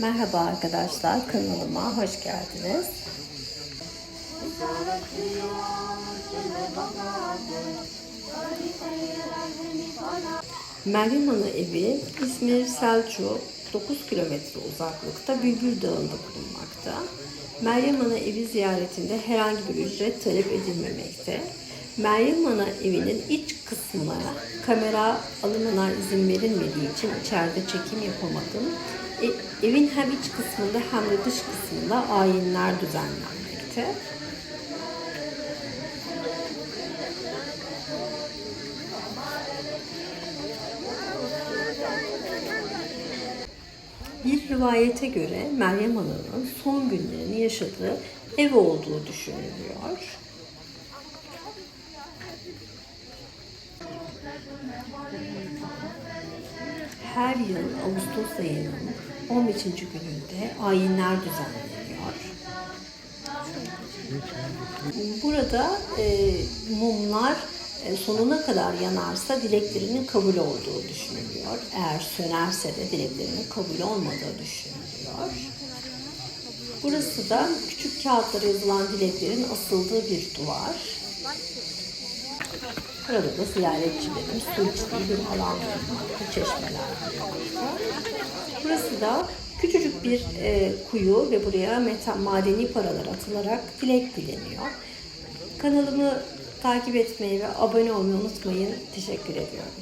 Merhaba arkadaşlar, kanalıma hoş geldiniz. Meryem Ana evi İzmir Selçuk 9 kilometre uzaklıkta Bülbül Dağı'nda bulunmakta. Meryem Ana evi ziyaretinde herhangi bir ücret talep edilmemekte. Meryem Ana evinin iç kısmına kamera alımına izin verilmediği için içeride çekim yapamadım. E, evin hem iç kısmında hem de dış kısmında ayinler düzenlenmekte. Bir rivayete göre Meryem Ana'nın son günlerini yaşadığı ev olduğu düşünülüyor. Her yıl Ağustos ayının 15. gününde ayinler düzenleniyor. Burada e, mumlar e, sonuna kadar yanarsa dileklerinin kabul olduğu düşünülüyor. Eğer sönerse de dileklerinin kabul olmadığı düşünülüyor. Burası da küçük kağıtlara yazılan dileklerin asıldığı bir duvar. Burada da ziyaretçilerin su içtiği bir alan bulunmakta, çeşmeler. Burası da küçücük bir e, kuyu ve buraya meta, madeni paralar atılarak dilek dileniyor. Kanalımı takip etmeyi ve abone olmayı unutmayın. Teşekkür ediyorum.